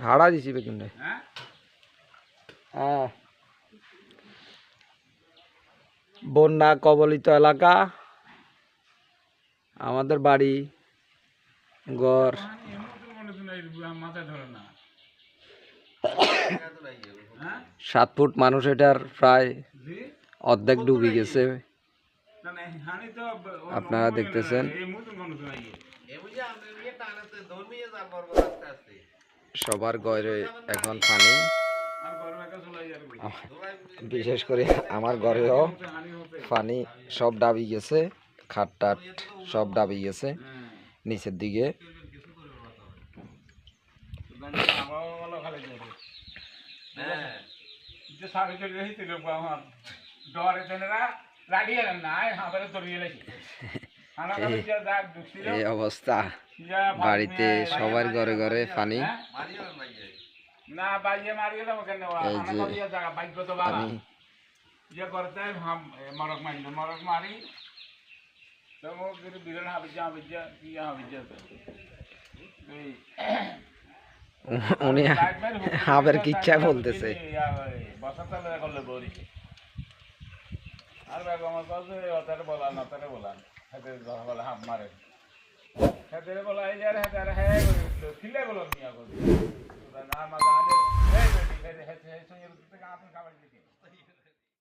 হাড়া দিছি হ্যাঁ। বন্যা কবলিত এলাকা, আমাদের বাড়ি, ঘর। সাত ফুট মানুষ এটার প্রায় অর্ধেক ডুবে গেছে। আপনারা দেখতেছেন। নাই সবার ঘরে এখন পানি আর গরম একা চলাই যাবে বিশেষ করে আমার ঘরেও পানি সব ডাবি গেছে খাট টাট সব ডাবি গেছে নিচের দিকে। হ্যাঁ। এই অবস্থা। বাড়িতে সবার ঘরে ঘরে পানি হ্যাঁ? না বাইয়ে মারিয়ে দেবো কেন? এই খানা যে খাবিয়ে জায়গা বাইক তো বাবা পানি যে করতে হাম মরক মারি মরক মারি। তো মো কিন্তু বিরল হাবি যা হাবি যা কি হাবি যা এই উনি হাবের কিচ্ছা বলতেছে। বসন্তালে করলে বলি। আর ব্যাগ আমার কাছে অতারে বলান অতারে বলান হাতে বলা হাফ মারে হাতে বলা এই যারে হাতে আর হ্যাঁ খিলে বলো মিয়া করি না মাথা আগে হ্যাঁ হ্যাঁ হ্যাঁ হ্যাঁ হ্যাঁ হ্যাঁ হ্যাঁ হ্যাঁ হ্যাঁ